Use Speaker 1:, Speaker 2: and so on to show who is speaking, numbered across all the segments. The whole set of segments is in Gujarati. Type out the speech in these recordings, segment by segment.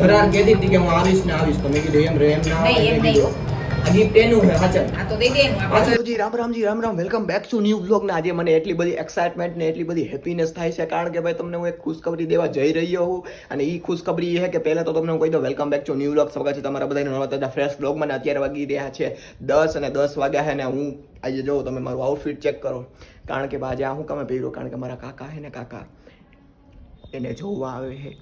Speaker 1: ધરાર કહેતી હતી કે હું આવીશ ને આવીશ. તો મેં કીધું એમ રે એમ ના
Speaker 2: નહીં, એમ નહીં.
Speaker 1: હાચર
Speaker 2: આ તો દે
Speaker 1: Ram Ramji Ram Ram. Welcome back to new blog ને આજે મને એટલી બધી એક્સાઇટમેન્ટ ને એટલી બધી હેપીનેસ થાય છે કારણ કે ભાઈ તમને હું એક ખુશખબરી દેવા જઈ રહ્યો હું અને એ ખુશખબરી એ છે કે પહેલાં તો તમને હું કહી દઉં welcome back to new blog સ્વાગત છે તમારા બધાને નવા તાજા ફ્રેશ બ્લોગમાં ને અત્યારે વાગી રહ્યા છે દસ અને દસ વાગ્યા છે ને હું આજે જો તમે મારું આઉટફિટ ચેક કરો. કારણ કે આજે આ હું કમે પહેર્યું? કારણ કે મારા કાકા છે ને કાકા. એને જોવા આવે છે.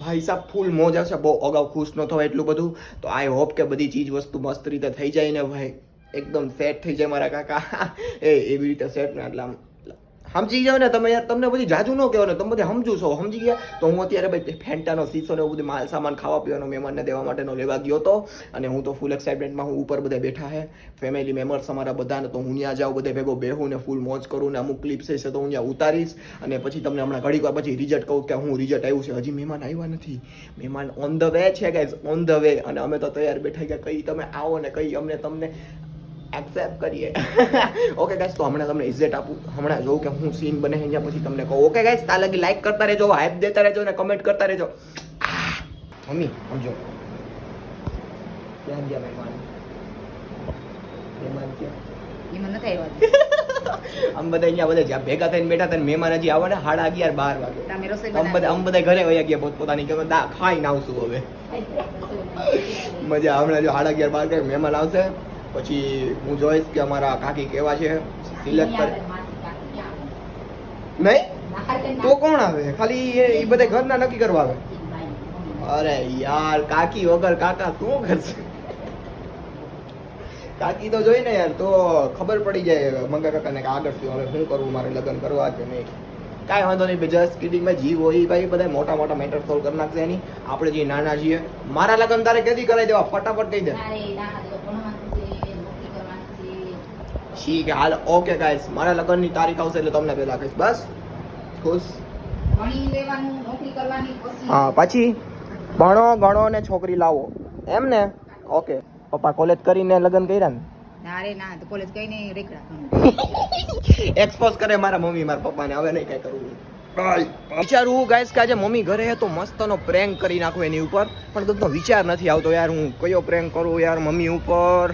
Speaker 1: ભાઈ સાહેબ ફૂલ મોજ આવશે. બહુ અગાઉ ખુશ ન થવાય એટલું બધું. તો આઈ હોપ કે બધી ચીજ વસ્તુ મસ્ત રીતે થઈ જાય ને ભાઈ. એકદમ સેટ થઈ જાય મારા કાકા. એ એવી રીતે સેટ ને આમ સમજી જાઓ ને, તમે યાર, તમને બધી જાજુ ન કહેવાય ને, તમે બધે સમજુ છો. સમજી ગયા? તો હું અત્યારે ભાઈ ફેન્ટાનો સીસો ને બધું માલ સામાન ખાવા પીવાનો મહેમાનને દેવા માટેનો લેવા ગયો હતો અને હું તો ફૂલ એક્સાઇટમેન્ટમાં હું ઉપર બધે બેઠા હે. ફેમિલી મેમ્બર્સ અમારા બધાને તો હું ત્યાં જાઉં, બધે ભેગો બેહું ને ફૂલ મોજ કરું ને અમુક ક્લિપ્સ છે તો હું ત્યાં ઉતારીશ. અને પછી તમને હમણાં ઘડીક વાર પછી રિઝલ્ટ કહું કે હું રિઝલ્ટ આવ્યું છે. હજી મહેમાન આવ્યા નથી. મહેમાન ઓન ધ વે છે ગાઈઝ ઓન ધ વે અને અમે તો તૈયાર બેઠા ગયા. કઈ તમે આવો ને કઈ અમને તમને એક્સેપ્ટ કરીએ. ઓકે ગાઈસ તો હમણાં તમને ઇઝેટ આપું. હમણાં જોઉં કે હું સીન બને અહીંયા પછી તમને કહું. ઓકે ગાઈસ ત્યાં લગી લાઈક કરતા રહેજો હાઈપ દેતા રહેજો અને કમેન્ટ કરતા રહેજો. મમ્મી સમજો ક્યાં ગયા મહેમાન મહેમાન ક્યાં?
Speaker 2: નથી આવ્યા.
Speaker 1: આમ બધા અહીંયા બધા જ્યાં ભેગા થઈને બેઠા થઈને મહેમાન હજી આવે ને સાડા અગિયાર બાર વાગે. આમ બધા આમ બધા ઘરે વયા ગયા પોત પોતાની કે ખાઈને આવશું હવે. મજા હમણાં જો સાડા અગિયાર બાર કે મહેમાન આવશે. પછી હું જોઈશ કે અમારા કાકી કેવા છે. સિલેક્ટ કર. નહીં? તો કોણ આવે? ખાલી એ બધે ઘરના નક્કી કરવા આવે. અરે યાર કાકી વગર કાકા શું કરશે? કાકી તો જોઈ ને યાર તો ખબર પડી જાય મંગા કાકાને કે આગળ શું હવે શું કરવું મારે લગ્ન કરવા કે નહીં. કાંઈ વાંધો નહીં જસ્ટ સ્કીડિંગમાં જીવ હોય ભાઈ બધા મોટા મોટા મેટર સોલ્વ કરી નાખશે એની. આપણે જે નાના છીએ મારા લગ્ન તારે કેદી કરાવી દેવા? ફટાફટ કહી દે. ઠીક કે હાલ ઓકે ગાઈસ મારા લગ્નની તારીખ આવશે એટલે તમને પહેલા કહીશ. બસ ખુશ?
Speaker 2: ભણી લેવાનું નોકરી કરવાની
Speaker 1: હા પછી? ભણો ગણો ને છોકરી લાવો. એમ ને? ઓકે પપ્પા કોલેજ કરીને લગ્ન કર્યા ને?
Speaker 2: ના ના તો કોલેજ કઈ નહીં રેકડા
Speaker 1: એક્સપોઝ કરે મારા મમ્મી મારા પપ્પાને. હવે નહીં કઈ કરવું વિચારું ગાઈસ કે આજે મમ્મી ઘરે હે તો મસ્તનો પ્રેન્ક કરી નાખું એની ઉપર. પણ તો વિચાર નથી આવતો યાર હું કયો પ્રેન્ક કરું યાર મમ્મી ઉપર.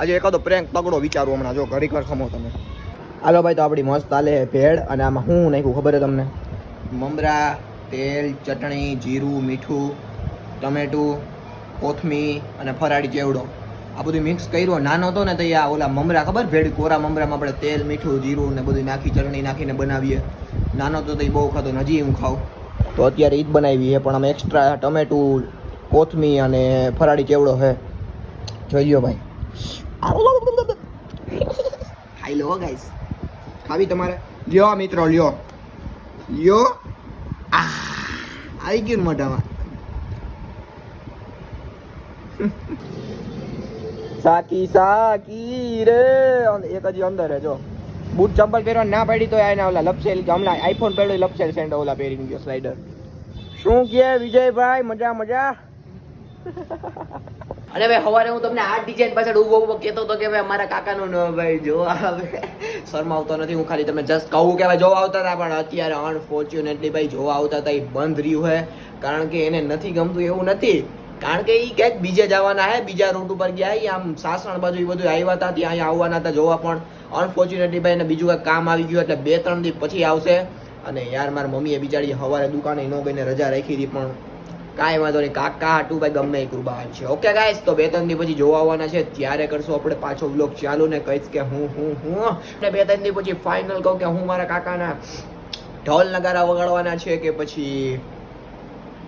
Speaker 1: આજે એકાદો પ્રેન્ક તગડો વિચારું હમણાં. જો, ઘડીક વાર ખમો તમે. હાલો ભાઈ, તો આપણી મસ્ત આલે ભેળ, અને આમાં શું નાખ્યું ખબર છે તમને? મમરા, તેલ, ચટણી, જીરું, મીઠું, ટમેટું કોથમી અને ફરાળી ચેવડો. આ બધું મિક્સ કર્યું નાનો હતો ને તો આ ઓલા મમરા ખબર, ભેળ કોરા મમરામાં આપણે તેલ, મીઠું, જીરું ને બધું નાખી, ચટણી નાખીને બનાવીએ. નાનો તો એ બહુ ખાતો, હજી હું ખાઉં. તો અત્યારે એ જ બનાવી છે, પણ આમ એક્સ્ટ્રા ટમેટું કોથમી અને ફરાળી ચેવડો છે. જોઈ લો ભાઈ. ખાઈ લો ગાઈસ ખાવી તમારે? લ્યો મિત્રો, લ્યો. લ્યો. આ આવી ગયું મોઢામાં. સાકી સાકી રે. એક હજી અંદર હે, જો. બૂટ ચંપલ પહેરવા ના પાડી તો આને ઓલા લપસેલ હમણાં આઈફોન પહેર્યો લપસેલ સેન્ડ ઓલા પહેરીને ગયો સ્લાઇડર શું કે વિજયભાઈ? મજા મજા? અને ભાઈ, સવારે હું તમને આ ડિઝાઇન પાછળ ઊભો ઊભો કહેતો હતો કે ભાઈ, અમારા કાકાનું ન ભાઈ જોવા આવે શરમાવતો નથી, હું ખાલી તમે જસ્ટ કહું, કે ભાઈ જોવા આવતા હતા, પણ અત્યારે અનફોર્ચ્યુનેટલી ભાઈ, જોવા આવતા હતા, એ બંધ રહ્યું છે કારણ કે એને નથી ગમતું એવું નથી. કારણ કે એ ક્યાંક બીજે જવાના હે, બીજા રૂટ ઉપર ગયા એ આમ સાસણ બાજુ એ બધું આવ્યા હતા, ત્યાં અહીંયા આવવાના હતા જોવા, પણ અનફોર્ચ્યુનેટલી ભાઈ, એને બીજું કાંઈક કામ આવી ગયું, એટલે બે ત્રણ દિવસ પછી આવશે. અને યાર, મારા મમ્મીએ બિચારી સવારે દુકાને ન ગઈને રજા રાખી હતી, પણ કાંઈ વાંધો નહીં. કાકા હાટું ભાઈ ગમે એ કુરબાન છે. ઓકે ગાઈસ તો બે ત્રણ દી પછી જોવા આવવાના છે. ત્યારે કરશું આપણે પાછો બ્લોગ ચાલુ ને કહીશ કે હું હું હું. અને બે ત્રણ દી પછી ફાઇનલ કહું કે હું મારા કાકાના ઢોલ નગારા વગાડવાના છે કે પછી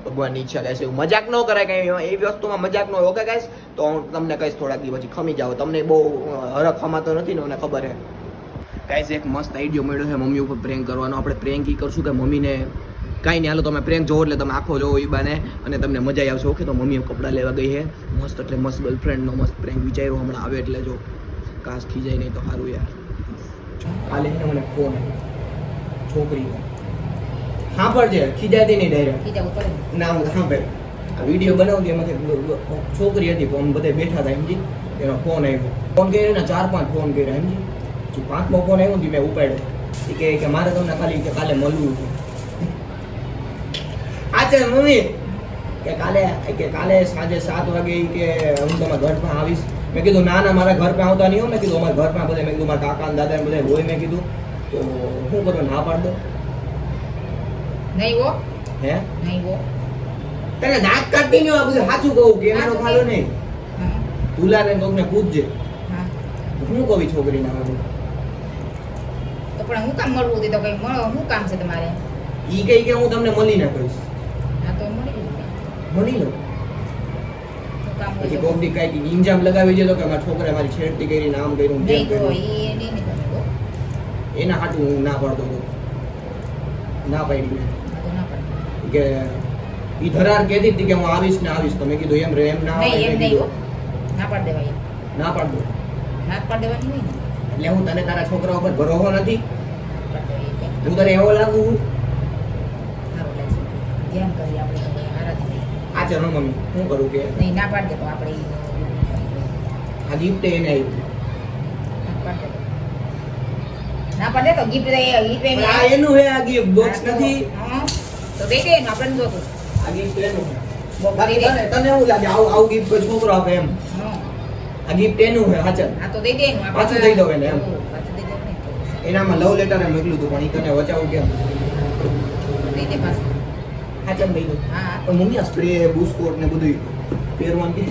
Speaker 1: ભગવાનની ઈચ્છા રહેશે મજાક ન કરાય કાંઈ એ વસ્તુમાં મજાક ન હોય. ઓકે ગાઈસ તો હું તમને કહીશ થોડાક દી પછી ખમી જાઓ. તમને બહુ હરખ ખમાતો નથી ને મને ખબર છે ગાઈસ એક મસ્ત આઈડિયો મળ્યો છે મમ્મી ઉપર પ્રેન્ક કરવાનો. આપણે પ્રેન્ક કરશું કે મમ્મીને કાંઈ નહીં હાલો તમે પ્રેન્ક જોવો એટલે તમે આખો જોવો એ બાને. અને તમને મજા આવશે. ઓકે તો મમ્મી કપડાં લેવા ગઈ છે મસ્ત એટલે મસ્ત ગર્લફ્રેન્ડનો મસ્ત પ્રેન્ક વિચાર્યો હમણાં આવે એટલે જો કાશ ખીજાય નહીં તો સારું યાર. કાલે મને ફોન છોકરી. હા પણ છે ખીજાતી નહીં ડાયરેક્ટ ના. હું સાંભળે. આ વીડિયો બનાવતી એમાંથી છોકરી હતી પણ બધે બેઠા હતા એમજી એનો ફોન આવ્યો ફોન કર્યો ને ચાર પાંચ ફોન કર્યા એમજી પાંચમો ફોન આવ્યો ને મેં ઉપાડ્યો. એ કહે કે મારે તમને ખાલી કે કાલે મળવું છે. છે મમ્મી કે કાલે કે કાલે સાંજે સાત વાગે કે હું તમારા ઘર પર આવીશ. મેં કીધું ના ના મારા ઘર પર આવતા નહીં હો. મેં કીધું અમારા ઘર પર બધા મેં કીધું મારા કાકા ને દાદા ને બધા હોય મેં કીધું. તો શું કરો ના પાડ દો
Speaker 2: નહીં હો.
Speaker 1: હે?
Speaker 2: નહીં હો.
Speaker 1: તને દાંત કાઢી નહીં આ બધું સાચું કહું કે મારો ખાલો નહીં.
Speaker 2: તુલા
Speaker 1: ને કોક ને પૂછજે.
Speaker 2: હા.
Speaker 1: કહું છોકરીને હવે
Speaker 2: તો પણ હું કામ મળવું હતી તો કઈ મળો. શું કામ છે તમારે?
Speaker 1: ઈ કઈ કે હું તમને કહીશ
Speaker 2: મળી ગયું
Speaker 1: મળી લો. પછી કોક દી કઈ ઇન્જામ લગાવી દે તો કે મારા છોકરા મારી છેડતી કરી નામ કર્યું તેમ કર્યું.
Speaker 2: તમે.
Speaker 1: એના હાટું હું ના પાડતો હતો ના પાડી મેં.
Speaker 2: પડે.
Speaker 1: કે ઈ ધરાર કહેતી હતી કે હું આવીશ ને આવીશ. તો મેં કીધું એમ રે એમ ના આવે
Speaker 2: એમ નહીં ના પાડ દેવાય
Speaker 1: ના પાડતો.
Speaker 2: ના પાડ દેવાની નહીં
Speaker 1: એટલે હું તને તારા છોકરા ઉપર ભરોસો નથી?
Speaker 2: પાડ
Speaker 1: હું તને એવો લાગુ
Speaker 2: ધ્યાન કરી જ નહીં.
Speaker 1: ચલો મમ્મી શું કરું કે
Speaker 2: નહીં ના પાડી દેતો આપણે
Speaker 1: આ ગિફ્ટ એને આવી
Speaker 2: ના પાડ તો. ગિફ્ટ એ ગિફ્ટ તો દે,
Speaker 1: આ એનું હે આ ગિફ્ટ બોક્સ નથી
Speaker 2: તો દે ને આપણે નથી જોતું
Speaker 1: આ ગિફ્ટ એનું. બાકી તને તને એવું લાગે આવું આવું ગિફ્ટ છોકરો આપે એમ આ ગિફ્ટ એનું હે હાચર
Speaker 2: આ તો દે ને
Speaker 1: પાછું દઈ દઉં એને એમ.
Speaker 2: ને તો.
Speaker 1: એનામાં લવ લેટર મોકલ્યું હતું પણ એ તને વચાવું કેમ
Speaker 2: દે પાછું.
Speaker 1: હાચર દઈ દઉં
Speaker 2: હા
Speaker 1: પણ મમ્મી આ સ્પ્રે બુસ્કોટ ને બધું પહેરવાનું કે?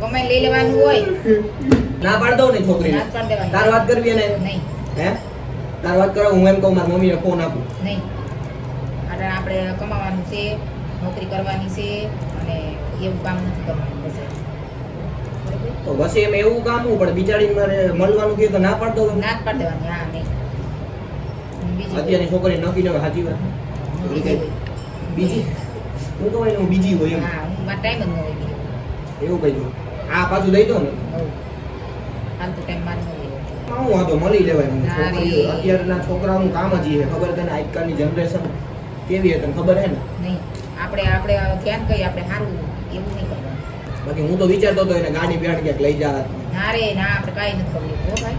Speaker 2: કમાઈ લઈ લેવાનું હોય.
Speaker 1: ના પાડ દઉં ને
Speaker 2: ના પાડ
Speaker 1: તાર વાત કરવી એને?
Speaker 2: નહીં.
Speaker 1: હે? તાર વાત કરો હું એમ કહું મારી મમ્મીને ફોન આપું.
Speaker 2: નહીં. આટલા આપણે કમાવાનું છે નોકરી કરવાની છે અને એવું કામ નથી કરવાનું બસ
Speaker 1: તો બસ એમ એવું કામ હું પણ બિચારી મારે મળવાનું કે ના પાડતો દઉં
Speaker 2: ના પાડ દેવાની હા નહીં.
Speaker 1: અત્યારની છોકરી નક્કી ન હાજી સાચી વાત.
Speaker 2: બીજી.
Speaker 1: હું તો એનું બીજી હોય એમ.
Speaker 2: હા હું મારા ટાઈમ જ ન હોય
Speaker 1: એવું કહી દઉં આ પાછું લઈ દો ને.
Speaker 2: ટાઈમ મારે
Speaker 1: હું વાંધો મળી લેવાય અત્યારના છોકરાઓનું કામ જ છે. ખબર તને આજકાલની જનરેશન કેવી હે તને ખબર હે ને?
Speaker 2: નહીં. આપણે આપણે ધ્યાન કરીએ આપણે સારું એવું નહીં કરવાનું.
Speaker 1: બાકી હું તો વિચારતો હતો એને ગાડી બેઠ ક્યાંક લઈ જા
Speaker 2: ના રે ના આપણે કાંઈ નથી કરવું. હો ભાઈ.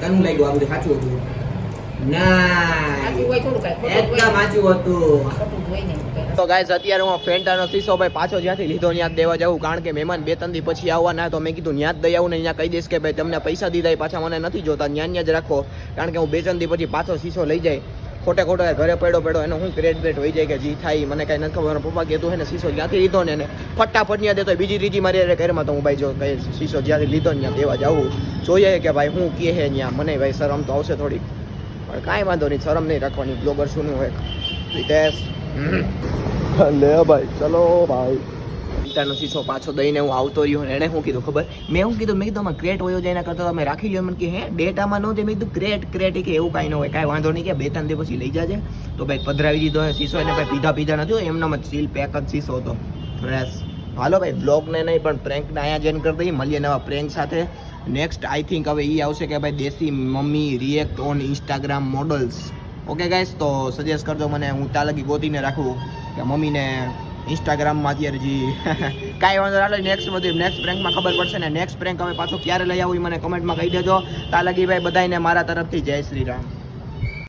Speaker 1: તને લાગ્યું આ બધું સાચું હતું? ના.
Speaker 2: સાચું હોય થોડું કાંઈ
Speaker 1: એકદમ સાચું હતું. તો ગાઈઝ અત્યારે હું ફેન્ટાનો શીશો ભાઈ પાછો જ્યાંથી લીધો ત્યાં દેવા જાઉં, કારણ કે મહેમાન બે ત્રણ દી પછી આવવાના તો મેં કીધું ત્યાં જ દઈ આવું ને ત્યાં કહી દઈશ કે ભાઈ તમને પૈસા દીધા પાછા મને નથી જોતા ત્યાં ત્યાં જ રાખો, કારણ કે હું બે ત્રણ દી પછી પાછો શીશો લઈ જાય. ખોટે ખોટો ઘરે પડ્યો પડ્યો, એનો હું ક્રેડ બ્રેડ હોય જાય કે જી થાય મને કાંઈ નથી ખબર પપ્પા કહેતું હે ને શીશો જ્યાંથી લીધો ને એને ફટાફટ ત્યાં દેતો. બીજી ત્રીજી મારી ઘરમાં તો હું ભાઈ જો કઈ શીશો જ્યાંથી લીધો ને ત્યાં દેવા જાઉં, જોઈએ કે ભાઈ હું કહે ત્યાં મને ભાઈ શરમ તો આવશે થોડીક. પણ કાંઈ વાંધો નહીં, શરમ નહીં રાખવાની બ્લોગર શું હોય. રીતેશ લે ભાઈ, ચલો ભાઈ. ઈટાનો શીશો પાછો દઈને હું આવતો રહ્યો એણે શું કીધું ખબર? મેં શું કીધું? મેં કીધું, આમાં ક્રેટ હોય જાય એના કરતાં તમે રાખી લ્યો. કે હે, ડેટામાં ન જાય મેં કીધું ક્રેટ ક્રેટ કે એવું કાંઈ ન હોય, કાંઈ વાંધો નહીં કે બે ત્રણ દિવસ લઈ જાજે. તો ભાઈ પધરાવી દીધો શીશો એને ભાઈ પીધા પીધા નથી એમનામ જ સીલ પેક જ શીશો હતો. ફ્રેશ હાલો ભાઈ બ્લોગને નહીં, પણ પ્રેન્કને અહીંયા જેન કરી દઈએ, મળીએ નવા પ્રેન્ક સાથે. નેક્સ્ટ આઈ થિંક હવે એ આવશે કે ભાઈ desi mummy react on Instagram models okay guys તો સજેસ્ટ કરજો મને, હું ત્યાં લગી ગોતીને રાખું કે મમ્મીને ઇન્સ્ટાગ્રામમાં અત્યારે જે કાંઈ વાંધો ના નેક્સ્ટ બધું નેક્સ્ટ પ્રેન્કમાં ખબર પડશે ને નેક્સ્ટ પ્રેન્ક હવે પાછો ક્યારે લઈ આવું મને કમેન્ટમાં કહી દેજો. ત્યાં લગી ભાઈ બધાને મારા તરફથી જય શ્રી રામ.